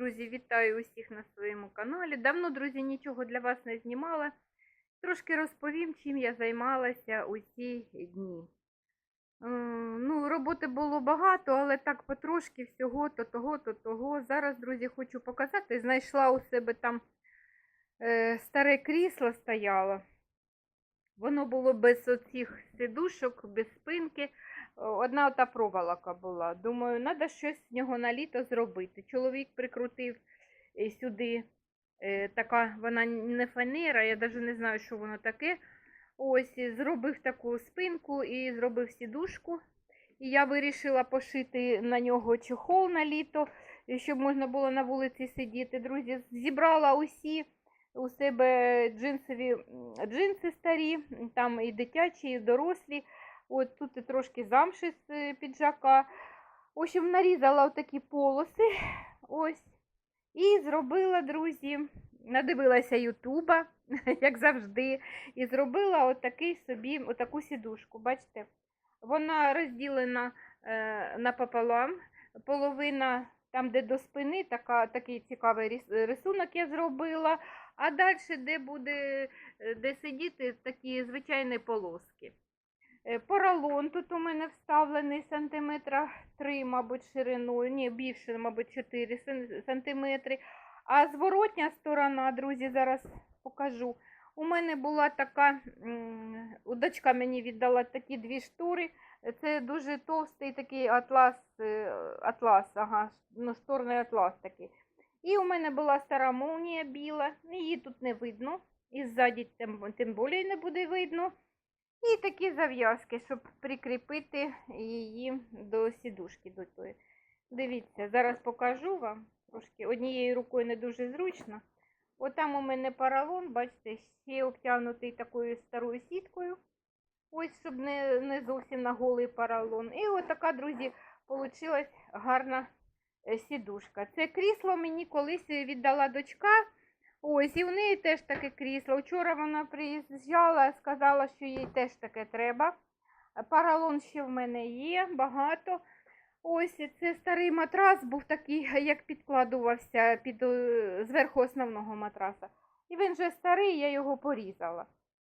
Друзі, вітаю усіх на своєму каналі. Давно, друзі, нічого для вас не знімала. Трошки розповім, чим я займалася у ці дні. Ну, роботи було багато, але так потрошки всього, то того, то того. Зараз, друзі, хочу показати. Знайшла у себе там е, старе крісло стояло. Воно було без оцих сидушок, без спинки. Одна ота проволока була. Думаю, треба щось з нього на літо зробити. Чоловік прикрутив е, сюди е, така, вона не фанера, я навіть не знаю, що воно таке. Ось, зробив таку спинку і зробив сідушку. І я вирішила пошити на нього чохол на літо, щоб можна було на вулиці сидіти. Друзі, зібрала усі у себе джинсові джинси старі, там і дитячі, і дорослі. От тут і трошки замши з е, піджака. В общем, нарізала отакі полоси. Ось. І зробила, друзі, надивилася Ютуба, як завжди, і зробила отакий собі, отаку сідушку. Бачите? Вона розділена е, напополам. Половина там, де до спини, така, такий цікавий рисунок я зробила. А далі, де буде е, де сидіти, такі звичайні полоски. Е, Поролон тут у мене вставлений сантиметра 3, мабуть, шириною, ні, більше, мабуть, 4 сен- сантиметри. А зворотня сторона, друзі, зараз покажу. У мене була така, м, у дочка мені віддала такі дві штори. Це дуже товстий такий атлас, е, атлас, ага, ну, шторний атлас такий. І у мене була стара молнія біла, її тут не видно. І ззаді тим, тим більше не буде видно. І такі зав'язки, щоб прикріпити її до сідушки до тої. Дивіться, зараз покажу вам. Трошки однією рукою не дуже зручно. Отам у мене поролон, бачите, ще обтягнутий такою старою сіткою. Ось, щоб не, не зовсім на голий поролон. І от така, друзі, вийшла гарна е, сідушка. Це крісло мені колись віддала дочка. Ось, і в неї теж таке крісло. Вчора вона приїжджала, сказала, що їй теж таке треба. Поролон ще в мене є, багато. Ось це старий матрас був такий, як підкладувався під, е, зверху основного матраса. І він вже старий, я його порізала.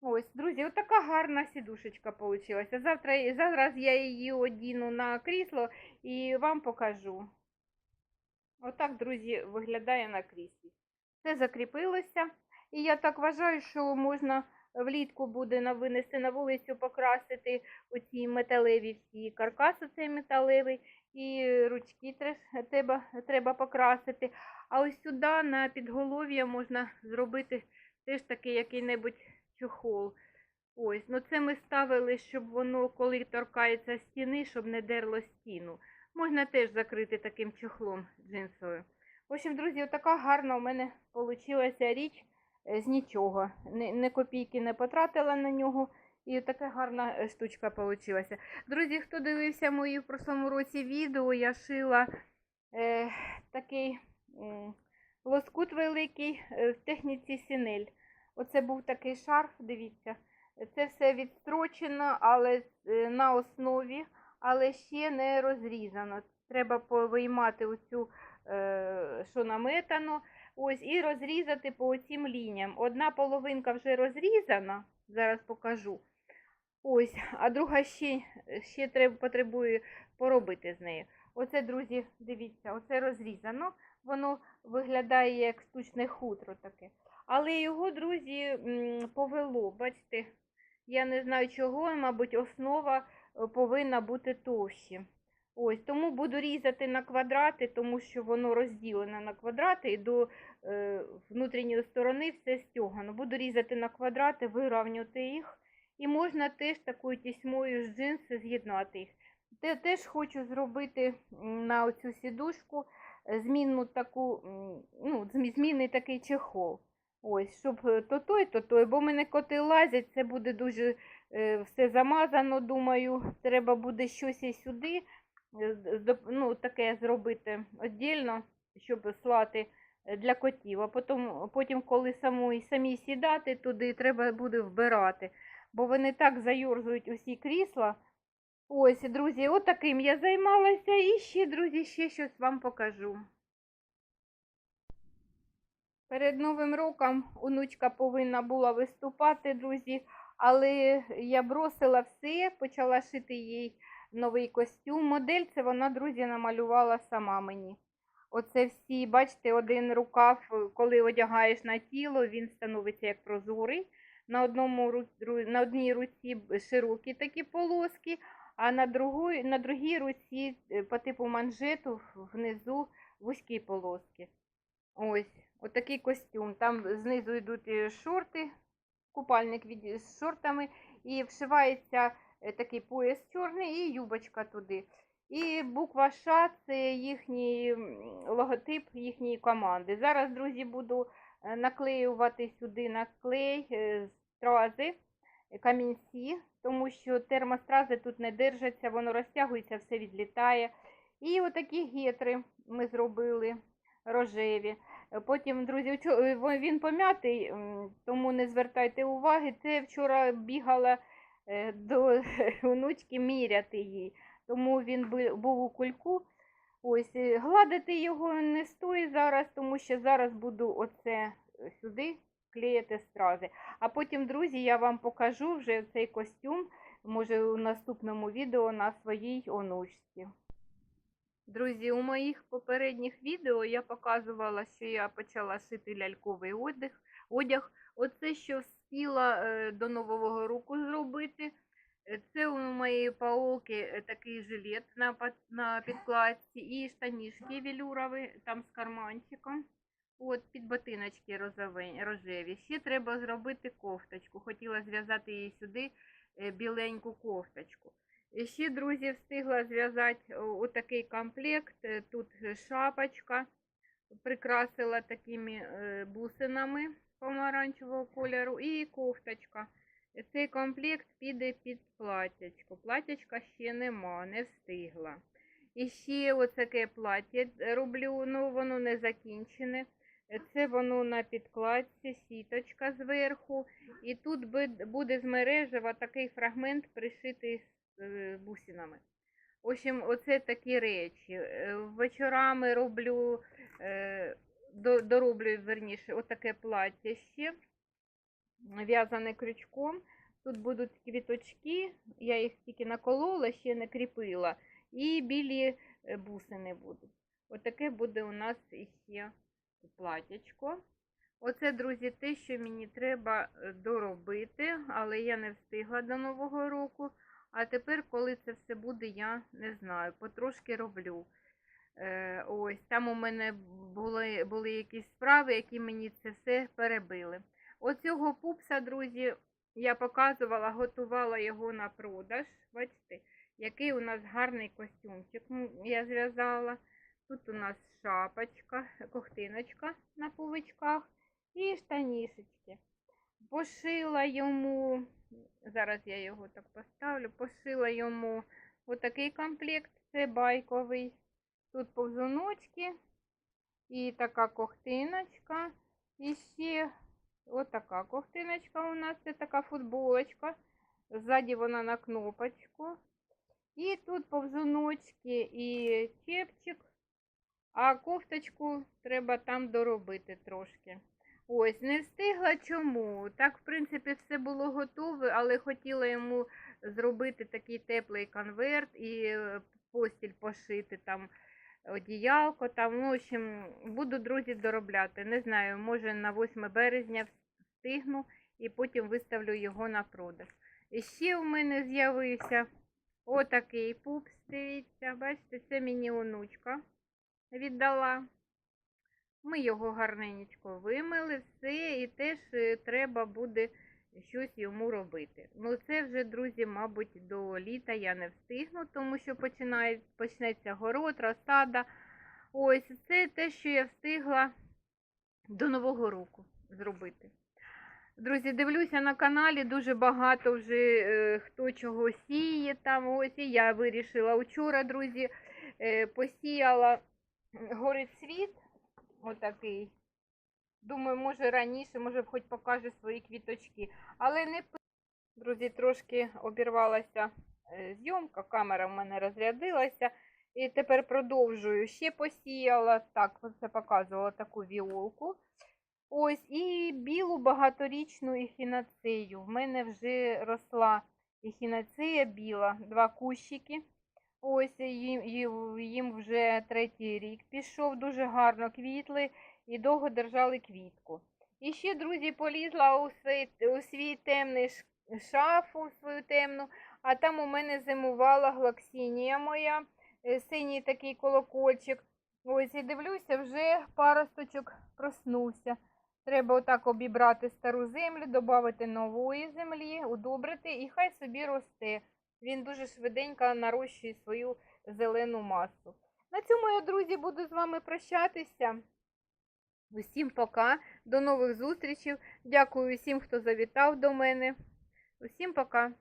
Ось, друзі, отака гарна сідушечка вийшла. Завтра, зараз я її одіну на крісло і вам покажу. Отак, друзі, виглядає на кріслі. Все закріпилося. І я так вважаю, що можна влітку буде винести на вулицю, покрасити оці металеві всі каркас, оцей металевий, і ручки треба, треба покрасити. А ось сюди на підголов'я можна зробити теж такий який-небудь чохол. Ось, ну це ми ставили, щоб воно, коли торкається стіни, щоб не дерло стіну. Можна теж закрити таким чохлом джинсовим. В общем, друзі, така гарна у мене вийшла річ е, з нічого. Ні, ні копійки не потратила на нього. І така гарна е, штучка вийшла. Друзі, хто дивився мої в прошлому році відео, я шила е, такий м, лоскут великий е, в техніці сінель. Оце був такий шарф, дивіться. Це все відстрочено, але е, на основі, але ще не розрізано. Треба повиймати оцю е, що наметано, ось, і розрізати по цим лініям. Одна половинка вже розрізана, зараз покажу. Ось, а друга ще, ще треба, потребує поробити з нею. Оце, друзі, дивіться, оце розрізано. Воно виглядає як штучне хутро таке. Але його, друзі, повело. Бачите, я не знаю чого, мабуть, основа е, повинна бути товщі. Ось, тому буду різати на квадрати, тому що воно розділене на квадрати і до е, внутрішньої сторони все стягано. Буду різати на квадрати, вирівнювати їх. І можна теж такою тісьмою з джинси з'єднати їх. Те, теж хочу зробити на оцю сідушку е, змінну таку, ну, змінний такий чехол. Ось, щоб е, то той, то той, бо мене коти лазять, це буде дуже е, все замазано, думаю. Треба буде щось і сюди е, ну, таке зробити віддільно, щоб слати е, для котів. А потім, потім коли самої, самі сідати туди, треба буде вбирати. Бо вони так заюрзують усі крісла. Ось, друзі, отаким я займалася. І ще, друзі, ще щось вам покажу. Перед Новим роком онучка повинна була виступати, друзі, але я бросила все, почала шити їй новий костюм. Модель це вона, друзі, намалювала сама мені. Оце всі, бачите, один рукав, коли одягаєш на тіло, він становиться як прозорий. На, одному, на одній руці широкі такі полоски, а на, другій, на другій руці е, по типу манжету внизу вузькі полоски. Ось, отакий костюм. Там знизу йдуть е, шорти, купальник з шортами, і вшивається е, такий пояс чорний і юбочка туди. І буква Ш це їхній логотип їхньої команди. Зараз, друзі, буду е, наклеювати сюди на клей е, стрази, камінці, тому що термострази тут не держаться, воно розтягується, все відлітає. І отакі гетри ми зробили рожеві. Потім, друзі, е, він пом'ятий, тому не звертайте уваги. Це вчора бігала е, до онучки міряти їй, тому він був у кульку. Ось, е, гладити його не стоїть зараз, тому що зараз буду оце сюди клеїти стрази. А потім, друзі, я вам покажу вже цей костюм, може у наступному відео на своїй онучці. Друзі, у моїх попередніх відео я показувала, що я почала шити ляльковий одяг. Оце, що встигла е, до Нового року зробити. Е, Це у моєї паолки е, такий жилет на, на підкладці і штанішки велюрові, там з карманчиком. От, під ботиночки рожеві. Ще треба зробити кофточку. Хотіла зв'язати її сюди біленьку кофточку. І ще, друзі, встигла зв'язати отакий комплект. Е, Тут е, шапочка, прикрасила такими е, бусинами помаранчевого кольору і кофточка. Е, Цей комплект піде під платячко. Платячка ще нема, не встигла. І ще оцяке плаття е, роблю, ну воно не закінчене. Е, Це воно на підкладці, сіточка зверху. І тут буде з мережева такий фрагмент пришитий е, бусинами. В общем, оце такі речі. Е, Вечорами роблю, е, дороблю, верніше, отаке плаття ще, в'язане крючком. Тут будуть квіточки, я їх тільки наколола, ще не кріпила. І білі е, бусини будуть. Отаке буде у нас іще платячко. Оце, друзі, те, що мені треба доробити, але я не встигла до Нового року. А тепер, коли це все буде, я не знаю. Потрошки роблю. Е, ось там у мене були, були якісь справи, які мені це все перебили. Оцього пупса, друзі, я показувала, готувала його на продаж. Бачите, який у нас гарний костюмчик я зв'язала. Тут у нас шапочка, ковтиночка на пувичках і штанішечки. Пошила йому, зараз я його так поставлю, пошила йому отакий комплект, це байковий. Тут повзуночки і така ковтиночка. І ще отака ковтиночка у нас, це така футболочка. Ззаді вона на кнопочку. І тут повзуночки і чепчик. А кофточку треба там доробити трошки. Ось, не встигла чому. Так, в принципі, все було готове, але хотіла йому зробити такий теплий конверт і е, постіль пошити там одіялко. Там, ну, в общем, буду, друзі, доробляти. Не знаю, може на 8 березня встигну і потім виставлю його на продаж. І ще у мене з'явився отакий пупс, дивіться, бачите, це мені онучка віддала. Ми його гарненько вимили, все, і теж е, треба буде щось йому робити. Ну, це вже, друзі, мабуть, до літа я не встигну, тому що починає, почнеться город, розсада. Ось це те, що я встигла до Нового року зробити. Друзі, дивлюся на каналі, дуже багато вже е, хто чого сіє там. Ось і я вирішила вчора, друзі, е, посіяла горить світ. Отакий. Думаю, може раніше, може хоч покаже свої квіточки. Але не друзі, трошки обірвалася е, зйомка, камера в мене розрядилася. І тепер продовжую. Ще посіяла, так, це показувала таку віолку. Ось, і білу багаторічну ехінацею. В мене вже росла ехінацея біла, два кущики. Ось їм, вже третій рік пішов, дуже гарно квітли і довго держали квітку. І ще, друзі, полізла у свій, у свій темний шафу свою темну, а там у мене зимувала глоксінія моя, е, синій такий колокольчик. Ось і дивлюся, вже паросточок проснувся. Треба отак обібрати стару землю, додати нової землі, удобрити і хай собі росте. Він дуже швиденько нарощує свою зелену масу. На цьому я, друзі, буду з вами прощатися. Усім пока, до нових зустрічей. Дякую всім, хто завітав до мене. Усім пока.